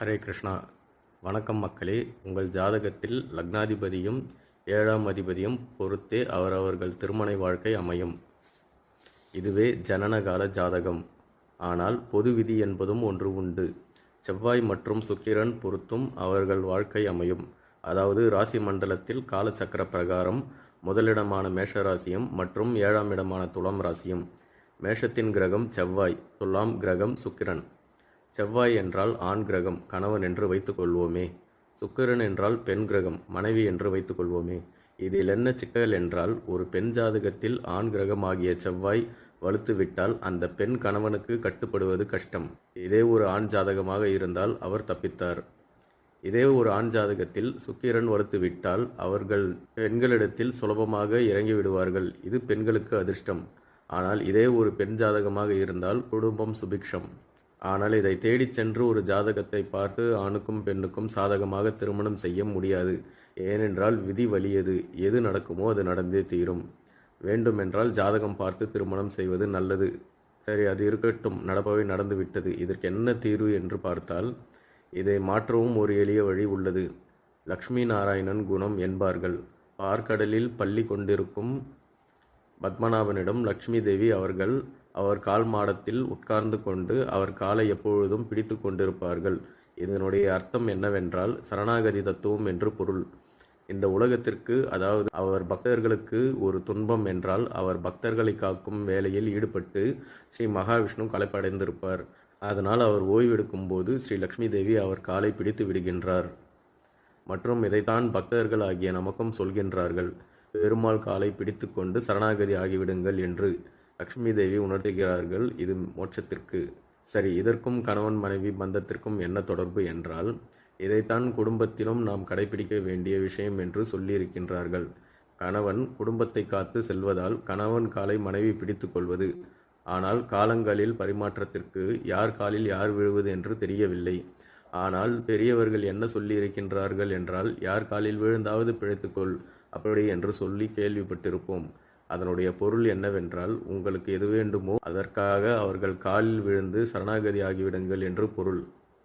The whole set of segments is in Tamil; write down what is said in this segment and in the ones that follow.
ஹரே கிருஷ்ணா. வணக்கம் மக்களே. உங்கள் ஜாதகத்தில் லக்னாதிபதியும் ஏழாம் அதிபதியும் பொறுத்தே அவரவர்கள் திருமண வாழ்க்கை அமையும். இதுவே ஜனனகால ஜாதகம். ஆனால் பொது விதி என்பதும் ஒன்று உண்டு. செவ்வாய் மற்றும் சுக்கிரன் பொறுத்தும் அவர்கள் வாழ்க்கை அமையும். அதாவது ராசி மண்டலத்தில் காலச்சக்கர பிரகாரம் முதலிடமான மேஷ ராசியும் மற்றும் ஏழாம் இடமான துலாம் ராசியும். மேஷத்தின் கிரகம் செவ்வாய் துலாம் கிரகம் சுக்கிரன். செவ்வாய் என்றால் ஆண் கிரகம் கணவன் என்று வைத்துக்கொள்வோமே சுக்கிரன் என்றால் பெண் கிரகம் மனைவி என்று வைத்துக்கொள்வோமே இதில் என்ன சிக்கல் என்றால் ஒரு பெண் ஜாதகத்தில் ஆண் கிரகமாகிய செவ்வாய் வலுத்துவிட்டால் அந்த பெண் கணவனுக்கு கட்டுப்படுவது கஷ்டம். இதே ஒரு ஆண் ஜாதகமாக இருந்தால் அவர் தப்பித்தார். இதே ஒரு ஆண் ஜாதகத்தில் சுக்கிரன் வலுத்துவிட்டால் அவர்கள் பெண்களிடத்தில் சுலபமாக இறங்கி விடுவார்கள். இது பெண்களுக்கு அதிர்ஷ்டம். ஆனால் இதே ஒரு பெண் ஜாதகமாக இருந்தால் குடும்பம் சுபிக்ஷம். ஆனால் இதை தேடிச் சென்று ஒரு ஜாதகத்தை பார்த்து ஆணுக்கும் பெண்ணுக்கும் சாதகமாக திருமணம் செய்ய முடியாது. ஏனென்றால் விதி வலியது. எது நடக்குமோ அது நடந்தே தீரும். வேண்டுமென்றால் ஜாதகம் பார்த்து திருமணம் செய்வது நல்லது. சரி அது இருக்கட்டும். நடப்பவை நடந்துவிட்டது. இதற்கு என்ன தீர்வு என்று பார்த்தால் இதை மாற்றவும் ஒரு எளிய வழி உள்ளது. லக்ஷ்மி நாராயணன் குணம் என்பார்கள். பார்க்கடலில் பள்ளி கொண்டிருக்கும் பத்மநாபனிடம் லக்ஷ்மி தேவி அவர்கள் அவர் கால் மாடத்தில் உட்கார்ந்து கொண்டு அவர் காலை எப்பொழுதும் பிடித்து கொண்டிருப்பார்கள். இதனுடைய அர்த்தம் என்னவென்றால் சரணாகதி தத்துவம் என்று பொருள். இந்த உலகத்திற்கு அதாவது அவர் பக்தர்களுக்கு ஒரு துன்பம் என்றால் அவர் பக்தர்களை காக்கும் வேலையில் ஈடுபட்டு ஸ்ரீ மகாவிஷ்ணு களைப்படைந்திருப்பார். அதனால் அவர் ஓய்வெடுக்கும் போது ஸ்ரீ லக்ஷ்மி தேவி அவர் காலை பிடித்து விடுகின்றார். மற்றும் இதைத்தான் பக்தர்கள் ஆகிய நமக்கும் சொல்கின்றார்கள். பெருமாள் காலை பிடித்து கொண்டு சரணாகதி ஆகிவிடுங்கள் என்று. லக்ஷ்மி தேவி உணர்த்துகிறார்கள் இது மோட்சத்திற்கு. சரி இதற்கும் கணவன் மனைவி பந்தத்திற்கும் என்ன தொடர்பு என்றால் இதைத்தான் குடும்பத்திலும் நாம் கடைபிடிக்க வேண்டிய விஷயம் என்று சொல்லியிருக்கின்றார்கள். கணவன் குடும்பத்தை காத்து செல்வதால் கணவன் காலை மனைவி பிடித்து கொள்வது. ஆனால் காலங்களில் பரிமாற்றத்திற்கு யார் காலில் யார் விழுவது என்று தெரியவில்லை. ஆனால் பெரியவர்கள் என்ன சொல்லி இருக்கின்றார்கள் என்றால் யார் காலில் விழுந்தாவது பிழைத்துக்கொள் அப்படி என்று சொல்லி கேள்விப்பட்டிருப்போம். அதனுடைய பொருள் என்னவென்றால் உங்களுக்கு எது வேண்டுமோ அதற்காக அவர்கள் காலில் விழுந்து சரணாகதி ஆகிவிடுங்கள் என்று பொருள்.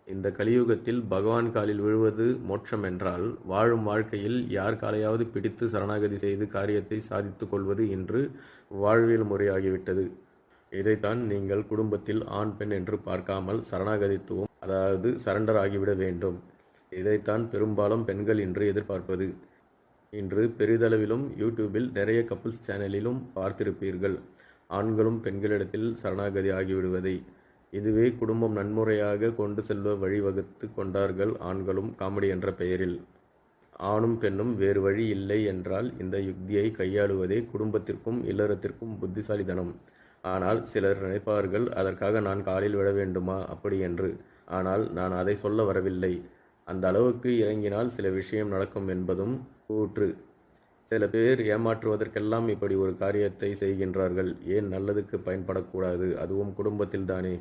இந்த கலியுகத்தில் பகவான் காலில் விழுவது மோட்சம் என்றால் வாழும் வாழ்க்கையில் யார் காலையாவது பிடித்து சரணாகதி செய்து காரியத்தை சாதித்து கொள்வது என்று வாழ்வியல் முறையாகிவிட்டது. இதைத்தான் நீங்கள் குடும்பத்தில் ஆண் பெண் என்று பார்க்காமல் சரணாகதித்துவம் அதாவது சரண்டர் ஆகிவிட வேண்டும். இதைத்தான் பெரும்பாலும் பெண்கள் இன்று எதிர்பார்ப்பது. இன்று பெரிதளவிலும் யூடியூபில் நிறைய கப்புள்ஸ் சேனலிலும் பார்த்திருப்பீர்கள். ஆண்களும் பெண்களிடத்தில் சரணாகதி ஆகிவிடுவதை. இதுவே குடும்பம் நன்முறையாக கொண்டு செல்வ வழிவகுத்து கொண்டார்கள் ஆண்களும் காமெடி என்ற பெயரில். ஆணும் பெண்ணும் வேறு வழி இல்லை என்றால் இந்த யுக்தியை கையாளுவதே குடும்பத்திற்கும் இல்லறத்திற்கும் புத்திசாலிதனம் ஆனால் சிலர் நினைப்பார்கள் அதற்காக நான் காலில் விழ வேண்டுமா? அப்படி என்று. ஆனால் நான் அதை சொல்ல வரவில்லை. அந்த அளவுக்கு இறங்கினால் சில விஷயம் நடக்கும் என்பதும் கூற்று. சில பேர் ஏமாற்றுவதற்கெல்லாம் இப்படி ஒரு காரியத்தை செய்கின்றார்கள். ஏன் நல்லதுக்கு பயன்படக்கூடாது? அதுவும் குடும்பத்தில் தானே.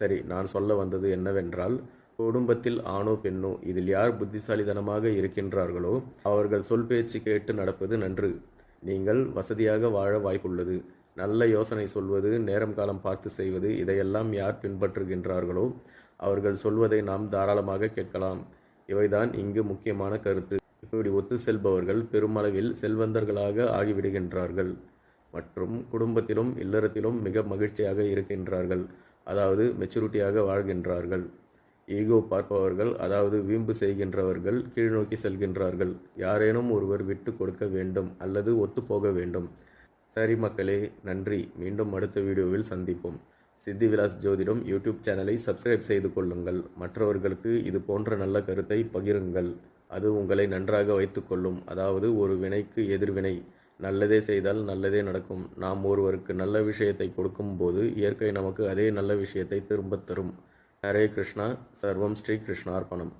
சரி நான் சொல்ல வந்தது என்னவென்றால் குடும்பத்தில் ஆணோ பெண்ணோ இதில் யார் புத்திசாலிதனமாக இருக்கின்றார்களோ அவர்கள் சொல் பேச்சு கேட்டு நடப்பது நன்று. நீங்கள் வசதியாக வாழ வாய்ப்புள்ளது. நல்ல யோசனை சொல்வது நேரம் காலம் பார்த்து செய்வது இதையெல்லாம் யார் பின்பற்றுகின்றார்களோ அவர்கள் சொல்வதை நாம் தாராளமாக கேட்கலாம். இவைதான் இங்கு முக்கியமான கருத்து. இப்படி ஒத்து செல்பவர்கள் பெருமளவில் செல்வந்தர்களாக ஆகிவிடுகின்றார்கள். மற்றும் குடும்பத்திலும் இல்லறத்திலும் மிக மகிழ்ச்சியாக இருக்கின்றார்கள். அதாவது மெச்சூரிட்டியாக வாழ்கின்றார்கள். ஈகோ பார்ப்பவர்கள் அதாவது வீம்பு செய்கின்றவர்கள் கீழ்நோக்கி செல்கின்றார்கள். யாரேனும் ஒருவர் விட்டு கொடுக்க வேண்டும் அல்லது ஒத்துப்போக வேண்டும். சரி மக்களே நன்றி. மீண்டும் அடுத்த வீடியோவில் சந்திப்போம். சித்தி விலாஸ் ஜோதிடம் யூடியூப் சேனலை சப்ஸ்கிரைப் செய்து கொள்ளுங்கள். மற்றவர்களுக்கு இது போன்ற நல்ல கருத்தை பகிருங்கள். அது உங்களை நன்றாக வைத்துக்கொள்ளும். அதாவது ஒரு வினைக்கு எதிர்வினை நல்லதே செய்தால் நல்லதே நடக்கும். நாம் ஒருவருக்கு நல்ல விஷயத்தை கொடுக்கும்போது இயற்கை நமக்கு அதே நல்ல விஷயத்தை திரும்பத் தரும். ஹரே கிருஷ்ணா. சர்வம் ஸ்ரீ கிருஷ்ணார்ப்பணம்